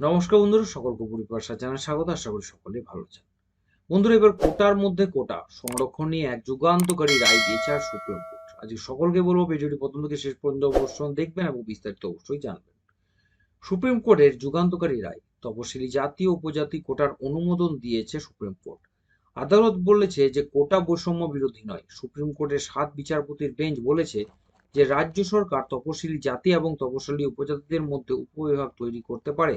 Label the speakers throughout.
Speaker 1: নমস্কার বন্ধুরা, সকলকে পরিভাষা জানাই স্বাগত, আশা করি সকলেই ভালো আছেন। বন্ধুরা, এবার কোটার মধ্যে কোটা, সংরক্ষণ নিয়ে এক যুগান্তকারী রায় দিয়েছে আর সুপ্রিম কোর্ট। আজকে সকলকে বলব, ভিডিওটি প্রথম থেকে শেষ পর্যন্ত অবশ্যই দেখবেন এবং বিস্তারিত অবশ্যই জানবেন। সুপ্রিম কোর্টের যুগান্তকারী রায়, তপশিলি জাতি ও উপজাতি কোটার অনুমোদন দিয়েছে সুপ্রিম কোর্ট। আদালত বলেছে যে কোটা বৈষম্য বিরোধী নয়। সুপ্রিম কোর্টের সাত বিচারপতির বেঞ্চ বলেছে যে রাজ্য সরকার তপশিলি জাতি এবং তপশিলি উপজাতিদের মধ্যে উপবিভাগ তৈরি করতে পারে,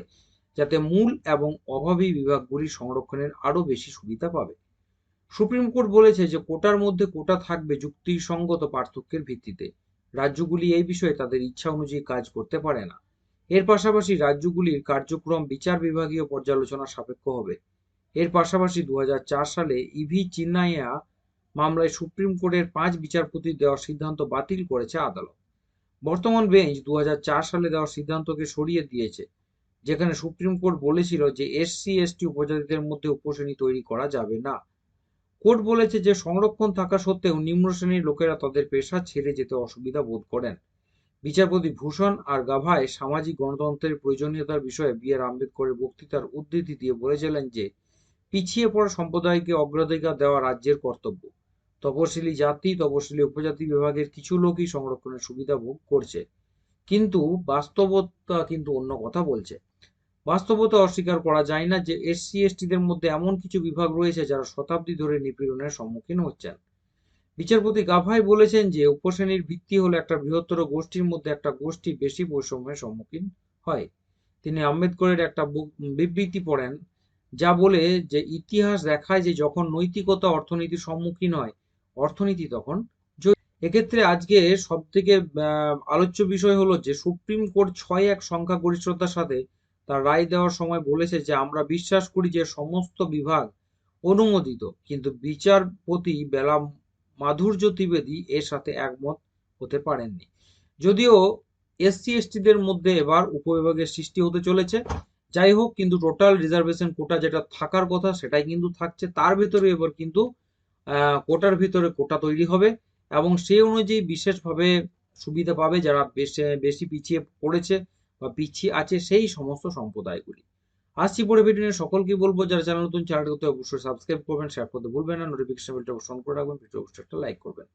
Speaker 1: যাতে মূল এবং অভাবী বিভাগগুলি সংরক্ষণের আরও বেশি সুবিধা পাবে। সুপ্রিম কোর্ট বলেছে যে কোটার মধ্যে কোটা থাকবে যুক্তিসঙ্গত পার্থক্যের ভিত্তিতে। রাজ্যগুলি এই বিষয়ে তাদের ইচ্ছা অনুযায়ী কাজ করতে পারে না। এর পাশাপাশি রাজ্যগুলির কার্যক্রম বিচার বিভাগীয় পর্যালোচনা সাপেক্ষ হবে। এর পাশাপাশি দু হাজার চার সালে ইভি চিন্নাইয়া মামলায় সুপ্রিম কোর্টের পাঁচ বিচারপতির দেওয়ার সিদ্ধান্ত বাতিল করেছে আদালত। বর্তমান বেঞ্চ দু হাজার চার সালে দেওয়ার সিদ্ধান্তকে সরিয়ে দিয়েছে, যেখানে সুপ্রিম কোর্ট বলেছিল যে এসসি এসটি উপজাতিদের মধ্যে উপশ্রেণী তৈরি করা যাবে না। কোর্ট বলেছে যে সংরক্ষণ থাকা সত্ত্বেও নিম্ন শ্রেণির লোকেরা তাদের পেশা ছেড়ে যেতে অসুবিধা বোধ করেন। বিচারপতি ভূষণ আর গাভায় সামাজিক গণতন্ত্রের প্রয়োজনীয়তার বিষয়ে বি আর আম্বেদকরের বক্তৃতার উদ্ধৃতি দিয়ে বলেছিলেন যে, পিছিয়ে পড়া সম্প্রদায়কে অগ্রাধিকার দেওয়া রাজ্যের কর্তব্য। তপশিলি জাতি, তপশিলি উপজাতি বিভাগের কিছু লোকই সংরক্ষণের সুবিধা ভোগ করছে। কিন্তু বাস্তবতা কিন্তু অন্য কথা বলছে। বাস্তবতা অস্বীকার করা যায় না যে এসসি, এসটিদের মধ্যে এমন কিছু বিভাগ রয়েছে যারা শতাব্দী ধরে নিপীড়নের সম্মুখীন হচ্ছেন। বিচারপতি গাভাই বলেছেন যে উপশ্রেণীর ভিত্তি হলো একটা বৃহত্তর গোষ্ঠীর মধ্যে একটা গোষ্ঠী বেশি বৈষম্যের সম্মুখীন হয়। তিনি আম্বেদকরের একটা বিবৃতি পড়েন যা বলে যে ইতিহাস দেখায় যে যখন নৈতিকতা অর্থনীতির সম্মুখীন হয় অর্থনীতি তখন। এক্ষেত্রে আজকে সব থেকে আলোচ্য বিষয় হলো যে, সুপ্রিম কোর্ট ছয় এক সংখ্যা গরিষ্ঠতার সাথে তার রায় দেওয়ার সময় বলেছে যে, আমরা বিশ্বাস করি যে, সমস্ত বিভাগ অনুমোদিত, কিন্তু বিচারপতি বেলা মাধুর্য ত্রিবেদী এর সাথে একমত হতে পারেননি। যদিও এসসি এসটিদের মধ্যে এবার উপবিভাগের সৃষ্টি হতে চলেছে। যাই হোক, কিন্তু টোটাল রিজার্ভেশন কোটা যেটা থাকার কথা, সেটাই কিন্তু থাকছে। তার ভেতরে এবার কিন্তু কোটার ভিতরে কোটা তৈরি হবে এবং সেই অনুযায়ী বিশেষভাবে সুবিধা পাবে যারা বেশি বেশি পিছিয়ে পড়েছে বা পিছিয়ে আছে সেই সমস্ত সম্প্রদায়গুলি। আসছি পরে ভিডিও সকলকে বলব, যারা চ্যানেল নতুন চ্যানেলটি অবশ্যই সাবস্ক্রাইব করবেন শেয়ার করতে ভুলবেন না। নোটিফিকেশন বেলটা অবশ্যই অন করে রাখবেন। ভিডিও অবশ্যই একটা লাইক করবেন।